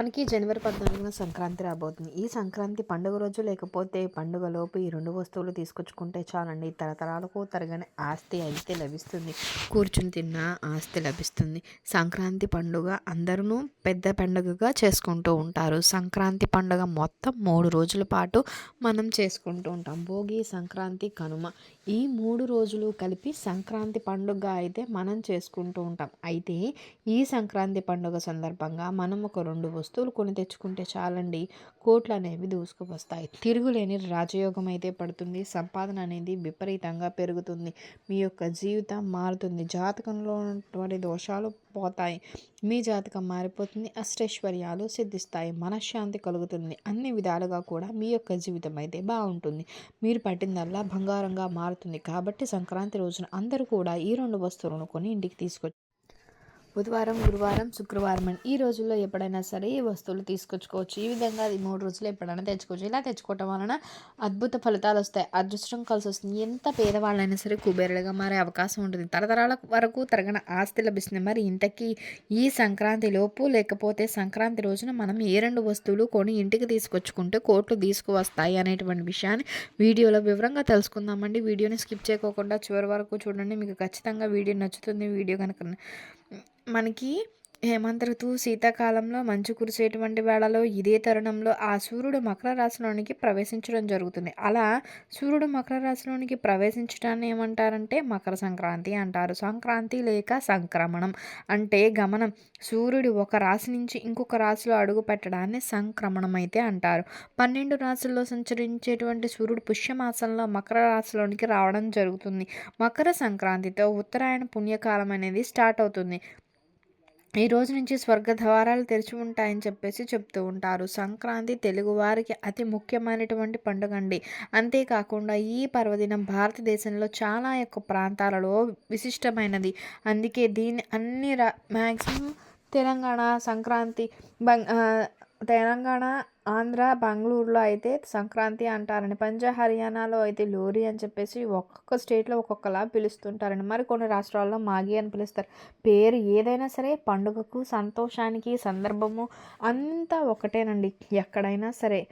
మనకి జనవరి పద్నాలుగున సంక్రాంతి రాబోతుంది. ఈ సంక్రాంతి పండుగ రోజు లేకపోతే పండుగలోపు ఈ రెండు వస్తువులు తీసుకొచ్చుకుంటే చాలండి. తరతరాలకు తరగని ఆస్తి అయితే లభిస్తుంది. కూర్చుని తిన్న ఆస్తి లభిస్తుంది. సంక్రాంతి పండుగ అందరూ పెద్ద పండుగగా చేసుకుంటూ ఉంటారు. సంక్రాంతి పండుగ మొత్తం మూడు రోజుల పాటు మనం చేసుకుంటూ ఉంటాం. భోగి సంక్రాంతి కనుమ ఈ మూడు రోజులు కలిపి సంక్రాంతి పండుగ అయితే మనం చేసుకుంటూ ఉంటాం. అయితే ఈ సంక్రాంతి పండుగ సందర్భంగా మనం ఒక రెండు వస్తువులు వస్తువులు కొని తెచ్చుకుంటే చాలండి. కోట్లు అనేవి దూసుకువస్తాయి తిరుగులేని రాజయోగం అయితే పడుతుంది. సంపాదన అనేది విపరీతంగా పెరుగుతుంది. మీ యొక్క జీవితం మారుతుంది. జాతకంలో ఉన్నటువంటి దోషాలు పోతాయి. మీ జాతకం మారిపోతుంది. అష్టైశ్వర్యాలు సిద్ధిస్తాయి. మనశ్శాంతి కలుగుతుంది. అన్ని విధాలుగా కూడా మీ యొక్క జీవితం అయితే బాగుంటుంది. మీరు పట్టిందల్లా బంగారంగా మారుతుంది. కాబట్టి సంక్రాంతి రోజున అందరూ కూడా ఈ రెండు వస్తువులను కొని ఇంటికి తీసుకొచ్చి బుధవారం గురువారం శుక్రవారం అని ఈ రోజుల్లో ఎప్పుడైనా సరే ఈ వస్తువులు తీసుకొచ్చుకోవచ్చు. ఈ విధంగా అది మూడు రోజులు ఎప్పుడైనా తెచ్చుకోవచ్చు. ఇలా తెచ్చుకోవటం వలన అద్భుత ఫలితాలు వస్తాయి. అదృష్టం కలిసి వస్తుంది. ఎంత పేదవాళ్ళైనా సరే కుబేరులుగా మారే అవకాశం ఉంటుంది. తరతరాల వరకు తరగన ఆస్తి లభిస్తుంది. మరి ఇంతకీ ఈ సంక్రాంతి లోపు లేకపోతే సంక్రాంతి రోజున మనం ఏ రెండు వస్తువులు కొని ఇంటికి తీసుకొచ్చుకుంటే కోట్లు తీసుకువస్తాయి అనేటువంటి విషయాన్ని వీడియోలో వివరంగా తెలుసుకుందామండి. వీడియోని స్కిప్ చేయకోకుండా చివరి వరకు చూడండి. మీకు ఖచ్చితంగా వీడియో నచ్చుతుంది. వీడియో కనుక మనకి హేమంత ఋతువు శీతాకాలంలో మంచు కురిసేటువంటి వేళలో ఇదే తరుణంలో ఆ సూర్యుడు మకర రాశిలోనికి ప్రవేశించడం జరుగుతుంది. అలా సూర్యుడు మకర రాశిలోనికి ప్రవేశించడాన్ని ఏమంటారంటే మకర సంక్రాంతి అంటారు. సంక్రాంతి లేక సంక్రమణం అంటే గమనం. సూర్యుడు ఒక రాశి నుంచి ఇంకొక రాశిలో అడుగు పెట్టడాన్ని సంక్రమణం అయితే అంటారు. పన్నెండు రాశుల్లో సంచరించేటువంటి సూర్యుడు పుష్యమాసంలో మకర రాశిలోనికి రావడం జరుగుతుంది. మకర సంక్రాంతితో ఉత్తరాయణ పుణ్యకాలం అనేది స్టార్ట్ అవుతుంది. ఈ రోజు నుంచి స్వర్గ ద్వారాలు తెరిచి ఉంటాయని చెప్పేసి చెప్తూ ఉంటారు. సంక్రాంతి తెలుగువారికి అతి ముఖ్యమైనటువంటి పండుగ అండి. అంతేకాకుండా ఈ పర్వదినం భారతదేశంలో చాలా యొక్క ప్రాంతాలలో విశిష్టమైనది. అందుకే దీన్ని అన్ని రా మ్యాక్సిమం తెలంగాణ సంక్రాంతి బంగ్ తెలంగాణ ఆంధ్ర బెంగళూరులో అయితే సంక్రాంతి అంటారని పంజాబ్ హర్యానాలో అయితే లోరీ అని చెప్పేసి ఒక్కొక్క స్టేట్లో ఒక్కొక్కలా పిలుస్తుంటారని మరి కొన్ని రాష్ట్రాల్లో మాగి అని పిలుస్తారు. పేరు ఏదైనా సరే పండుగకు సంతోషానికి సందర్భము అంతా ఒకటేనండి. ఎక్కడైనా సరే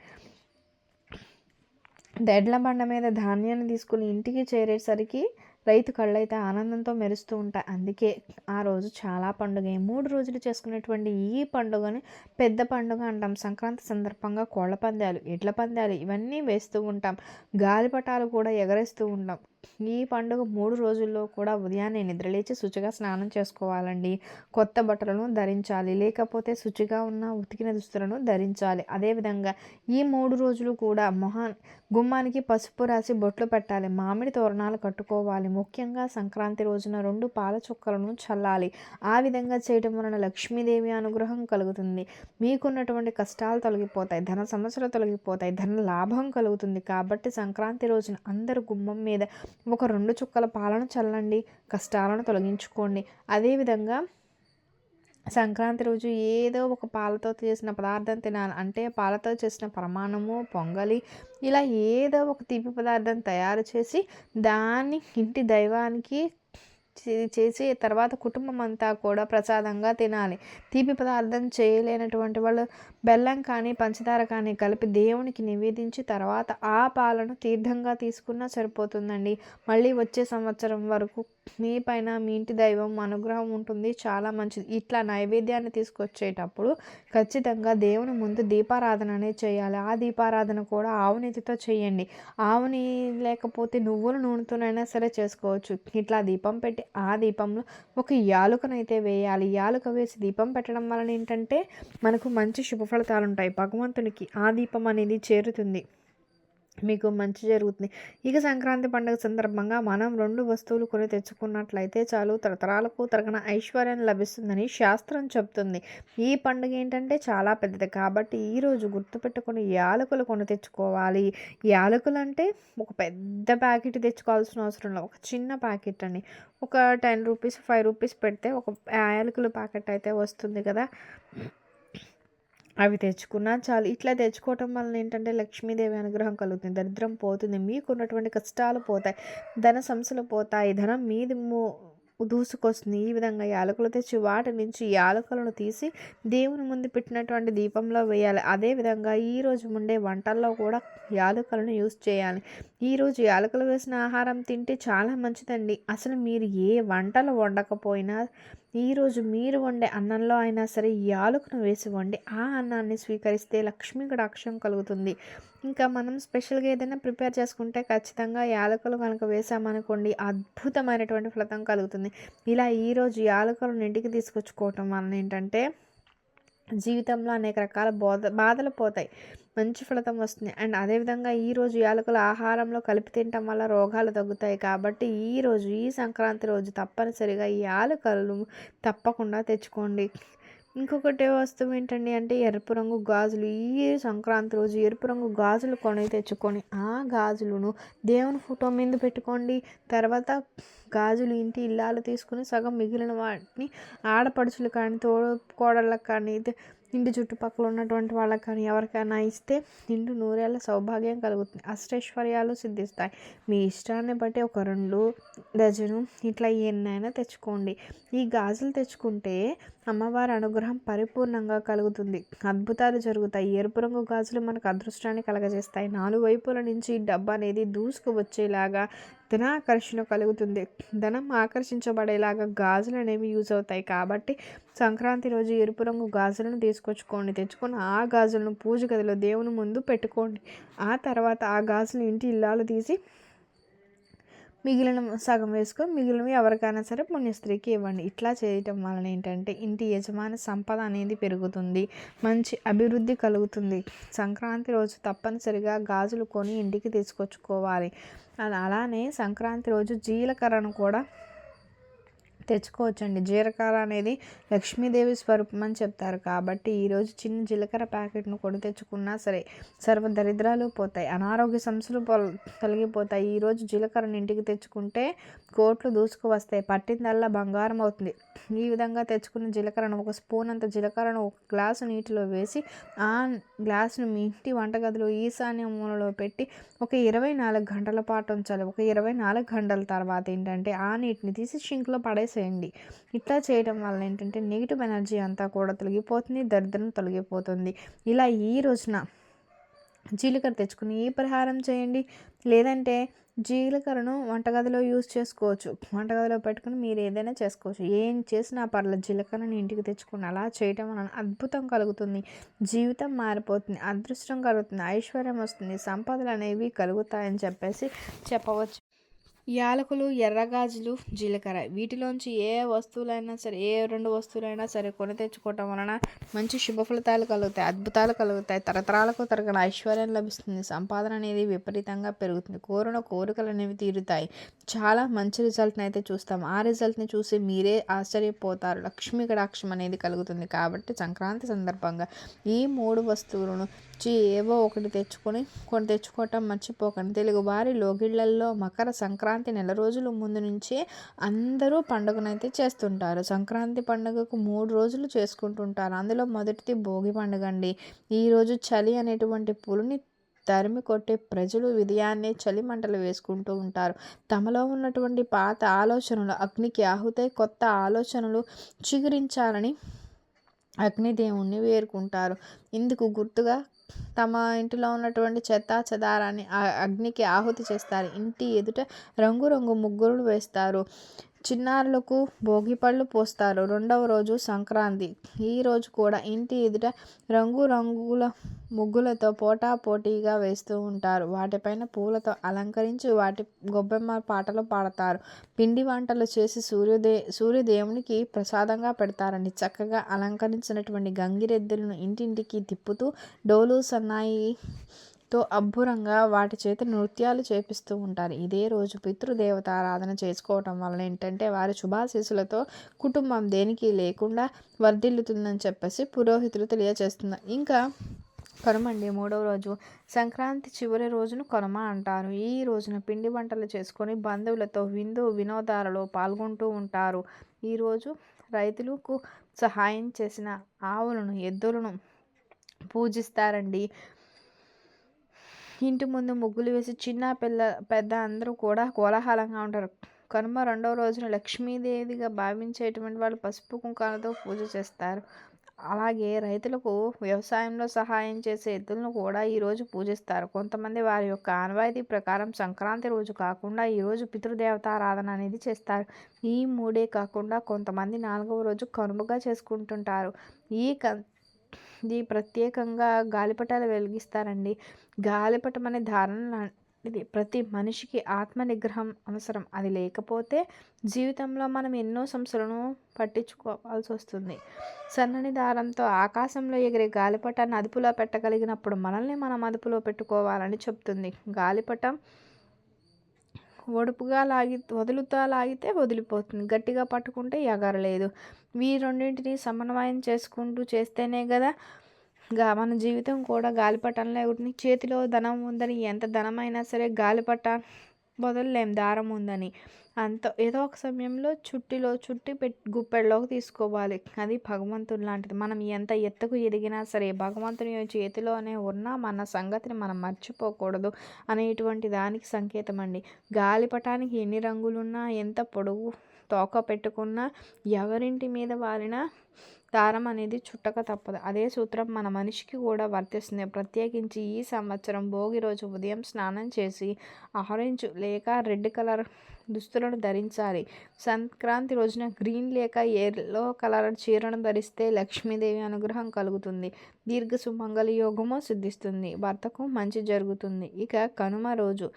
దెడ్ల బండ మీద ధాన్యాన్ని తీసుకుని ఇంటికి చేరేసరికి రైతు కళ్ళైతే ఆనందంతో మెరుస్తూ ఉంటాయి. అందుకే ఆ రోజు చాలా పండుగ. మూడు రోజులు చేసుకునేటువంటి ఈ పండుగని పెద్ద పండుగ అంటాం. సంక్రాంతి సందర్భంగా కోళ్ళ పందాలు ఎడ్ల పందాలు ఇవన్నీ వేస్తూ ఉంటాం. గాలిపటాలు కూడా ఎగరేస్తూ ఉంటాం. ఈ పండుగ మూడు రోజుల్లో కూడా ఉదయాన్నే నిద్రలేచి శుచిగా స్నానం చేసుకోవాలండి. కొత్త బట్టలను ధరించాలి. లేకపోతే శుచిగా ఉన్న ఉతికిన దుస్తులను ధరించాలి. అదేవిధంగా ఈ మూడు రోజులు కూడా మొహా గుమ్మానికి పసుపు రాసి బొట్లు పెట్టాలి. మామిడి తోరణాలు కట్టుకోవాలి. ముఖ్యంగా సంక్రాంతి రోజున రెండు పాల చుక్కలను చల్లాలి. ఆ విధంగా చేయడం వలన లక్ష్మీదేవి అనుగ్రహం కలుగుతుంది. మీకున్నటువంటి కష్టాలు తొలగిపోతాయి. ధన సమస్యలు తొలగిపోతాయి. ధన లాభం కలుగుతుంది. కాబట్టి సంక్రాంతి రోజున అందరు గుమ్మం మీద ఒక రెండు చుక్కల పాలను చల్లండి కష్టాలను తొలగించుకోండి. అదేవిధంగా సంక్రాంతి రోజు ఏదో ఒక పాలతో చేసిన పదార్థం తినాలి. అంటే పాలతో చేసిన ప్రమాణము పొంగలి ఇలా ఏదో ఒక తీపి పదార్థం తయారు చేసి దాన్ని ఇంటి దైవానికి చేసి తర్వాత కుటుంబం అంతా కూడా ప్రసాదంగా తినాలి. తీపి పదార్థం చేయలేనటువంటి వాళ్ళు బెల్లం కానీ పంచదార కానీ కలిపి దేవునికి నివేదించి తర్వాత ఆ పాలను తీర్థంగా తీసుకున్నా సరిపోతుందండి. మళ్ళీ వచ్చే సంవత్సరం వరకు మీ పైన మీ ఇంటి దైవం అనుగ్రహం ఉంటుంది. చాలా మంచిది. ఇట్లా నైవేద్యాన్ని తీసుకొచ్చేటప్పుడు ఖచ్చితంగా దేవుని ముందు దీపారాధన అనేది చేయాలి. ఆ దీపారాధన కూడా ఆవునితితో చేయండి. ఆవుని లేకపోతే నువ్వుల నూనెతోనైనా సరే చేసుకోవచ్చు. ఇట్లా దీపం పెట్టి ఆ దీపంలో ఒక యాలుకనైతే వేయాలి. యాలుక వేసి దీపం పెట్టడం వలన ఏంటంటే మనకు మంచి శుభ ఫలితాలు ఉంటాయి భగవంతునికి ఆ దీపం అనేది చేరుతుంది. మీకు మంచి జరుగుతుంది. ఇక సంక్రాంతి పండుగ సందర్భంగా మనం రెండు వస్తువులు కొని తెచ్చుకున్నట్లయితే చాలు. తరతరాలకు తరగన ఐశ్వర్యం లభిస్తుందని శాస్త్రం చెప్తుంది ఈ పండుగ ఏంటంటే చాలా పెద్దది. కాబట్టి ఈరోజు గుర్తుపెట్టుకుని యాలకులు కొని తెచ్చుకోవాలి. యాలకులు అంటే ఒక పెద్ద ప్యాకెట్ తెచ్చుకోవాల్సిన అవసరం లేదు. ఒక చిన్న ప్యాకెట్ అని ఒక టెన్ రూపీస్ ఫైవ్ రూపీస్ పెడితే ఒక యాలకుల ప్యాకెట్ అయితే వస్తుంది కదా. అవి తెచ్చుకున్నా చాలు. ఇట్లా తెచ్చుకోవటం వలన ఏంటంటే లక్ష్మీదేవి అనుగ్రహం కలుగుతుంది. దరిద్రం పోతుంది. మీకున్నటువంటి కష్టాలు పోతాయి. ధన సంస్థలు పోతాయి. ధనం మీది దూసుకొస్తుంది. ఈ విధంగా యాలకులు తెచ్చి వాటి నుంచి యాలకులను తీసి దేవుని ముందు పెట్టినటువంటి దీపంలో వేయాలి. అదేవిధంగా ఈరోజు ఉండే వంటల్లో కూడా యాలకులను యూస్ చేయాలి. ఈరోజు యాలకులు వేసిన ఆహారం తింటే చాలా మంచిదండి. అసలు మీరు ఏ వంటలు వండకపోయినా ఈరోజు మీరు వండే అన్నంలో అయినా సరే యాలకును వేసి వండి ఆ అన్నాన్ని స్వీకరిస్తే లక్ష్మీ కటాక్షం కలుగుతుంది. ఇంకా మనం స్పెషల్గా ఏదైనా ప్రిపేర్ చేసుకుంటే ఖచ్చితంగా యాలకులు కనుక వేసామనుకోండి అద్భుతమైనటువంటి ఫలితం కలుగుతుంది. ఇలా ఈరోజు యాలకులను ఇంటికి తీసుకొచ్చుకోవటం వలన ఏంటంటే జీవితంలో అనేక రకాల బోధ బాధలు పోతాయి. మంచి ఫలితం వస్తుంది. అండ్ అదేవిధంగా ఈరోజు యాలకులు ఆహారంలో కలిపి తినటం వల్ల రోగాలు తగ్గుతాయి కాబట్టి ఈరోజు ఈ సంక్రాంతి రోజు తప్పనిసరిగా ఈ యాలకలు తప్పకుండా తెచ్చుకోండి. ఇంకొకటి వస్తువు ఏంటండి అంటే ఎరుపు రంగు గాజులు. ఈ సంక్రాంతి రోజు ఎరుపు రంగు గాజులు కొని తెచ్చుకొని ఆ గాజులను దేవుని ఫోటో మీద పెట్టుకోండి. తర్వాత గాజులు ఇంటి ఇల్లాలు తీసుకుని సగం మిగిలిన వాటిని ఆడపడుచులు కానీ తోడు కోడళ్ళకి కానీ ఇంటి చుట్టుపక్కల ఉన్నటువంటి వాళ్ళకి కానీ ఎవరికైనా ఇస్తే నిండు నూరేళ్ళ సౌభాగ్యం కలుగుతుంది. అష్టైశ్వర్యాలు సిద్ధిస్తాయి. మీ ఇష్టాన్ని బట్టి ఒక రెండు డజను ఇట్లా ఎన్నైనా తెచ్చుకోండి. ఈ గాజులు తెచ్చుకుంటే అమ్మవారి అనుగ్రహం పరిపూర్ణంగా కలుగుతుంది. అద్భుతాలు జరుగుతాయి. ఎరుపు రంగు గాజులు మనకు అదృష్టాన్ని కలగజేస్తాయి. నాలుగు వైపుల నుంచి డబ్బు అనేది దూసుకు వచ్చేలాగా ధనాకర్షణ కలుగుతుంది. ధనం ఆకర్షించబడేలాగా గాజులు అనేవి యూజ్ అవుతాయి. కాబట్టి సంక్రాంతి రోజు ఎరుపు రంగు గాజులను తీసుకొచ్చుకోండి. తెచ్చుకొని ఆ గాజులను పూజ గదిలో దేవుని ముందు పెట్టుకోండి. ఆ తర్వాత ఆ గాజులు ఇంటి ఇల్లాలు తీసి మిగిలిన సగం వేసుకొని మిగిలినవి ఎవరికైనా సరే పుణ్యస్త్రీకి ఇవ్వండి. ఇట్లా చేయటం వలన ఏంటంటే ఇంటి యజమాని సంపద అనేది పెరుగుతుంది. మంచి అభివృద్ధి కలుగుతుంది. సంక్రాంతి రోజు తప్పనిసరిగా గాజులు కొని ఇంటికి తీసుకొచ్చుకోవాలి. అలానే సంక్రాంతి రోజు జీలకర్రను కూడా తెచ్చుకోవచ్చండి. జీలకర్ర అనేది లక్ష్మీదేవి స్వరూపం అని చెప్తారు. కాబట్టి ఈరోజు చిన్న జీలకర్ర ప్యాకెట్ను కొని తెచ్చుకున్నా సరే సర్వ దరిద్రాలు పోతాయి. అనారోగ్య సమస్యలు తొలగిపోతాయి. ఈరోజు జీలకర్రను ఇంటికి తెచ్చుకుంటే కోట్లు దూసుకు వస్తాయి. పట్టిందల్లా బంగారం అవుతుంది. ఈ విధంగా తెచ్చుకున్న జీలకర్రను ఒక స్పూన్ అంత జీలకర్రను ఒక గ్లాసు నీటిలో వేసి ఆ గ్లాసును మీ ఇంటి వంటగదిలో ఈశాన్య మూలలో పెట్టి ఒక ఇరవై నాలుగు గంటల పాటు ఉంచాలి. ఒక ఇరవై నాలుగు గంటల తర్వాత ఏంటంటే ఆ నీటిని తీసి షింక్లో పడేసి చేయండి. ఇట్లా చేయడం వల్ల ఏంటంటే నెగిటివ్ ఎనర్జీ అంతా కూడా తొలగిపోతుంది దరిద్రం తొలగిపోతుంది. ఇలా ఈ రోజున జీలకర్ర తెచ్చుకుని ఈ పరిహారం చేయండి? లేదంటే జీలకర్రను వంటగదిలో యూజ్ చేసుకోవచ్చు. వంటగదిలో పెట్టుకుని మీరు ఏదైనా చేసుకోవచ్చు. ఏం చేసినా పర్లేదు జీలకర్రని ఇంటికి తెచ్చుకుని అలా చేయటం వలన అద్భుతం కలుగుతుంది. జీవితం మారిపోతుంది అదృష్టం కలుగుతుంది ఐశ్వర్యం వస్తుంది సంపదలు అనేవి కలుగుతాయని చెప్పేసి చెప్పవచ్చు. యాలకులు ఎర్రగాజులు జీలకర్ర. వీటిలోంచి ఏ వస్తువులైనా సరే ఏ రెండు వస్తువులైనా సరే కొని తెచ్చుకోవటం వలన మంచి శుభ ఫలితాలు కలుగుతాయి అద్భుతాలు కలుగుతాయి. తరతరాలకు తరగని ఐశ్వర్యం లభిస్తుంది. సంపాదన అనేది విపరీతంగా పెరుగుతుంది. కోరిన కోరికలు అనేవి తీరుతాయి. చాలా మంచి రిజల్ట్ని అయితే చూస్తాం. ఆ రిజల్ట్ని చూసి మీరే ఆశ్చర్యపోతారు. లక్ష్మీ కడాక్షం అనేది కలుగుతుంది. కాబట్టి సంక్రాంతి సందర్భంగా ఈ మూడు వస్తువులను ఏవో ఒకటి తెచ్చుకొని కొన్ని తెచ్చుకోవటం మర్చిపోకండి. తెలుగు వారి లోగిళ్ళల్లో మకర సంక్రాంతి నెల రోజుల ముందు నుంచే అందరూ పండుగనైతే చేస్తుంటారు. సంక్రాంతి పండుగకు మూడు రోజులు చేసుకుంటుంటారు. అందులో మొదటిది భోగి పండుగ అండి ఈరోజు చలి అనేటువంటి పులుని తరిమి కొట్టే ప్రజలు విదయాన్నే చలి మంటలు వేసుకుంటూ ఉంటారు. తమలో ఉన్నటువంటి పాత ఆలోచనలు అగ్నికి ఆహుతే కొత్త ఆలోచనలు చిగురించాలని అగ్నిదేవుణ్ణి వేరుకుంటారు. ఇందుకు గుర్తుగా తమ ఇంటిలో ఉన్నటువంటి చెత్త చెదారాన్ని అగ్నికి ఆహుతి చేస్తారు. ఇంటి ఎదుట రంగురంగు ముగ్గులు వేస్తారు. చిన్నారులకు భోగిపళ్ళు పోస్తారు. రెండవ రోజు సంక్రాంతి. ఈ రోజు కూడా ఇంటి ఎదుట రంగు రంగుల ముగ్గులతో పోటా పోటీగా వేస్తూ ఉంటారు. వాటిపైన పూలతో అలంకరించి వాటి గొబ్బెమ్మ పాటలు పాడతారు. పిండి వంటలు చేసి సూర్యోదే సూర్యదేవునికి ప్రసాదంగా పెడతారండి చక్కగా అలంకరించినటువంటి గంగిరెద్దులను ఇంటింటికి తిప్పుతూ డోలు సన్నాయి తో అబ్బురంగా వాటి చేత నృత్యాలు చేపిస్తూ ఉంటారు. ఇదే రోజు పితృదేవత ఆరాధన చేసుకోవటం వలన ఏంటంటే వారి శుభాశీసులతో కుటుంబం దేనికి లేకుండా వర్ధిల్లుతుందని చెప్పేసి పురోహితులు తెలియజేస్తున్నారు. ఇంకా కనుమండి మూడవ రోజు సంక్రాంతి చివరి రోజును కనుమ అంటారు. ఈ రోజున పిండి వంటలు చేసుకొని బంధువులతో విందు వినోదాలలో పాల్గొంటూ ఉంటారు. ఈరోజు రైతులకు సహాయం చేసిన ఆవులను ఎద్దులను పూజిస్తారండి. ఇంటి ముందు ముగ్గులు వేసి చిన్న పిల్ల పెద్ద అందరూ కూడా కోలాహలంగా ఉంటారు. కనుమ రెండవ రోజున లక్ష్మీదేవిగా భావించేటువంటి వాళ్ళు పసుపు కుంకాలతో పూజ చేస్తారు. అలాగే రైతులకు వ్యవసాయంలో సహాయం చేసే ఎద్దులను కూడా ఈరోజు పూజిస్తారు. కొంతమంది వారి యొక్క ఆనవాయితీ ప్రకారం సంక్రాంతి రోజు కాకుండా ఈరోజు పితృదేవతారాధన అనేది చేస్తారు. ఈ మూడే కాకుండా కొంతమంది నాలుగవ రోజు కనుమగా చేసుకుంటుంటారు. ఈ క ఇది ప్రత్యేకంగా గాలిపటాలు వెలిగిస్తారండి. గాలిపటం అనే ధారణ ఇది ప్రతి మనిషికి ఆత్మ నిగ్రహం అవసరం. అది లేకపోతే జీవితంలో మనం ఎన్నో సమస్యలను పట్టించుకోవాల్సి వస్తుంది. సన్నని దారంతో ఆకాశంలో ఎగిరే గాలిపటాన్ని అదుపులో పెట్టగలిగినప్పుడు మనల్ని మనం అదుపులో పెట్టుకోవాలని చెప్తుంది. గాలిపటం ఒడుపుగా లాగి వదులుతా లాగితే వదిలిపోతుంది. గట్టిగా పట్టుకుంటే ఎగరలేదు వీ రెండింటిని సమన్వయం చేసుకుంటూ చేస్తేనే కదా గా మన జీవితం కూడా గాలిపటంలో ఉంటుంది చేతిలో ధనం ఉందని ఎంత ధనమైనా సరే గాలిపట వదలలేం దారం ఉందని. అంత ఏదో ఒక సమయంలో చుట్టిలో చుట్టి పెట్టి గుప్పెడలోకి తీసుకోవాలి. అది భగవంతుడు లాంటిది. మనం ఎంత ఎత్తుకు ఎదిగినా సరే భగవంతుని చేతిలోనే ఉన్నా మన సంగతిని మనం మర్చిపోకూడదు అనేటువంటి దానికి సంకేతం అండి. గాలిపటానికి ఎన్ని రంగులున్నా ఎంత పొడవు తోక పెట్టుకున్నా ఎవరింటి మీద వారినా దారం అనేది చుట్టక తప్పదు. అదే సూత్రం మన మనిషికి కూడా వర్తిస్తుంది. ప్రత్యేకించి ఈ సంవత్సరం భోగి రోజు ఉదయం స్నానం చేసి ఆరెంజ్ లేక రెడ్ కలర్ దుస్తులను ధరించాలి. సంక్రాంతి రోజున గ్రీన్ లేక ఎల్లో కలర్ చీరను ధరిస్తే లక్ష్మీదేవి అనుగ్రహం కలుగుతుంది. దీర్ఘ సుమంగళ యోగము సిద్ధిస్తుంది. భర్తకు మంచి జరుగుతుంది. ఇక కనుమ రోజు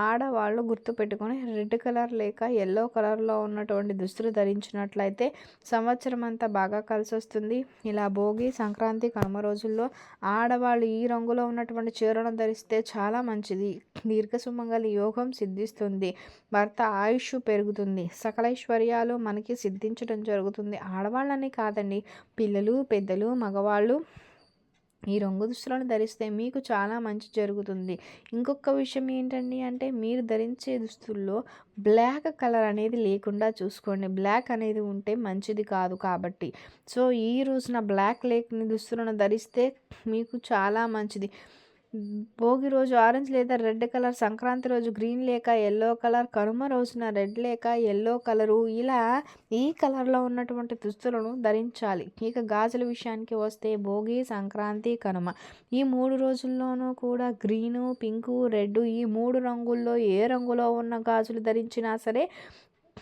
ఆడవాళ్ళు గుర్తుపెట్టుకొని రెడ్ కలర్ లేక ఎల్లో కలర్లో ఉన్నటువంటి దుస్తులు ధరించినట్లయితే సంవత్సరం అంతా బాగా కలిసి వస్తుంది ఇలా భోగి సంక్రాంతి కనుమ రోజుల్లో ఆడవాళ్ళు ఈ రంగులో ఉన్నటువంటి చీరను ధరిస్తే చాలా మంచిది. దీర్ఘసుమంగళ యోగం సిద్ధిస్తుంది. భర్త ఆయుష్ పెరుగుతుంది. సకలైశ్వర్యాలు మనకి సిద్ధించడం జరుగుతుంది. ఆడవాళ్ళని కాదండి పిల్లలు పెద్దలు మగవాళ్ళు ఈ రంగు దుస్తులను ధరిస్తే మీకు చాలా మంచి జరుగుతుంది. ఇంకొక విషయం ఏంటండి అంటే మీరు ధరించే దుస్తుల్లో బ్లాక్ కలర్ అనేది లేకుండా చూసుకోండి. బ్లాక్ అనేది ఉంటే మంచిది కాదు కాబట్టి. సో ఈ రోజున బ్లాక్ లేని దుస్తులను ధరిస్తే మీకు చాలా మంచిది. భోగి రోజు ఆరెంజ్ లేదా రెడ్ కలర్ సంక్రాంతి రోజు గ్రీన్ లేక ఎల్లో కలర్ కనుమ రోజున రెడ్ లేక ఎల్లో కలరు. ఇలా ఈ కలర్లో ఉన్నటువంటి దుస్తులను ధరించాలి. ఇక గాజుల విషయానికి వస్తే భోగి సంక్రాంతి కనుమ. ఈ మూడు రోజుల్లోనూ కూడా గ్రీను పింకు రెడ్ ఈ మూడు రంగుల్లో ఏ రంగులో ఉన్న గాజులు ధరించినా సరే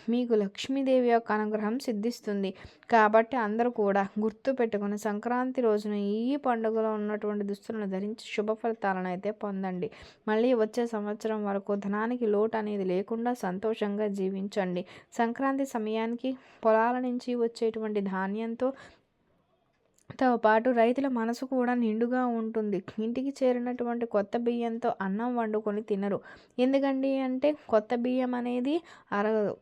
మీకు లక్ష్మీదేవి యొక్క అనుగ్రహం సిద్ధిస్తుంది. కాబట్టి అందరూ కూడా గుర్తు పెట్టుకుని సంక్రాంతి రోజున ఈ పండుగలో ఉన్నటువంటి దుస్తులను ధరించి శుభ ఫలితాలను అయితే పొందండి. మళ్ళీ వచ్చే సంవత్సరం వరకు ధనానికి లోటు అనేది లేకుండా సంతోషంగా జీవించండి. సంక్రాంతి సమయానికి పొలాల నుంచి వచ్చేటువంటి ధాన్యంతో తో పాటు రైతుల మనసు కూడా నిండుగా ఉంటుంది. ఇంటికి చేరినటువంటి కొత్త బియ్యంతో అన్నం వండుకొని తినరు. ఎందుకండి అంటే కొత్త బియ్యం అనేది అరగదు.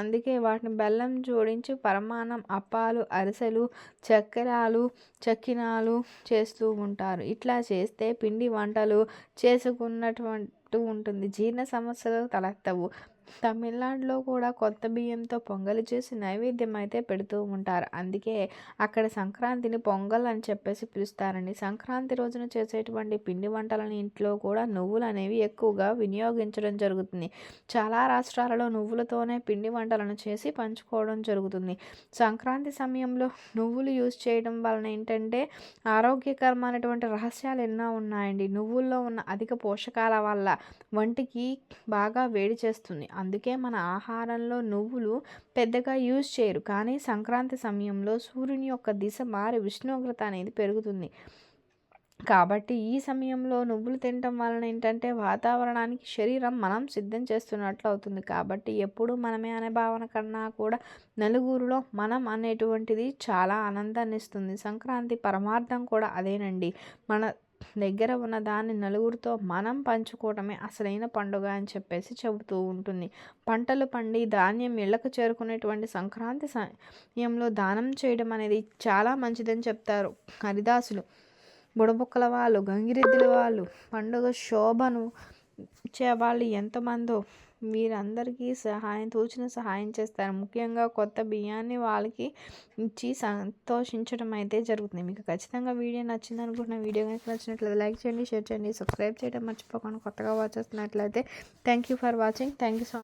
అందుకే వాటిని బెల్లం జోడించి పరమాన్నం అప్పాలు అరిసెలు చక్కెరాలు చక్కినాలు చేస్తూ ఉంటారు. ఇట్లా చేస్తే పిండి వంటలు చేసుకున్నటువంటి ఉంటుంది. జీర్ణ సమస్యలు తలెత్తవు. తమిళనాడులో కూడా కొత్త బియ్యంతో పొంగలి చేసి నైవేద్యం అయితే పెడుతూ ఉంటారు. అందుకే అక్కడ సంక్రాంతిని పొంగల్ అని చెప్పేసి పిలుస్తారండి. సంక్రాంతి రోజున చేసేటువంటి పిండి వంటలని ఇంట్లో కూడా నువ్వులు అనేవి ఎక్కువగా వినియోగించడం జరుగుతుంది. చాలా రాష్ట్రాలలో నువ్వులతోనే పిండి వంటలను చేసి పంచుకోవడం జరుగుతుంది. సంక్రాంతి సమయంలో నువ్వులు యూజ్ చేయడం వలన ఏంటంటే ఆరోగ్యకరమైనటువంటి రహస్యాలు ఎన్నో ఉన్నాయండి. నువ్వుల్లో ఉన్న అధిక పోషకాల వల్ల వంటికి బాగా వేడి చేస్తుంది. అందుకే మన ఆహారంలో నువ్వులు పెద్దగా యూజ్ చేయరు. కానీ సంక్రాంతి సమయంలో సూర్యుని యొక్క దిశ మారి ఉష్ణోగ్రత అనేది పెరుగుతుంది. కాబట్టి ఈ సమయంలో నువ్వులు తినటం వలన ఏంటంటే వాతావరణానికి శరీరం మనం సిద్ధం చేస్తున్నట్లు అవుతుంది. కాబట్టి ఎప్పుడు మనమే అనే భావన కన్నా కూడా నలుగురిలో మనం అనేటువంటిది చాలా ఆనందాన్ని ఇస్తుంది సంక్రాంతి పరమార్థం కూడా అదేనండి. మన దగ్గర ఉన్న దాన్ని నలుగురితో మనం పంచుకోవటమే అసలైన పండుగ అని చెప్పేసి చెబుతూ ఉంటుంది. పంటలు పండి ధాన్యం ఇళ్ళకు చేరుకునేటువంటి సంక్రాంతి సమయంలో దానం చేయడం అనేది చాలా మంచిదని చెప్తారు హరిదాసులు. బుడబుక్కల వాళ్ళు గంగిరెద్దుల వాళ్ళు పండుగ శోభను చే వాళ్ళు ఎంతమందో వీరందరికీ సహాయం తోచిన సహాయం చేస్తారు. ముఖ్యంగా కొత్త బియ్యాన్ని వాళ్ళకి ఇచ్చి సంతోషించడం అయితే జరుగుతుంది. మీకు ఖచ్చితంగా వీడియో నచ్చింది అనుకుంటున్న వీడియో కనుక నచ్చినట్లయితే లైక్ చేయండి షేర్ చేయండి సబ్స్క్రైబ్ చేయడం మర్చిపోకుండా కొత్తగా వాచ్ చేస్తున్నట్లయితే thank you for watching. Thank you so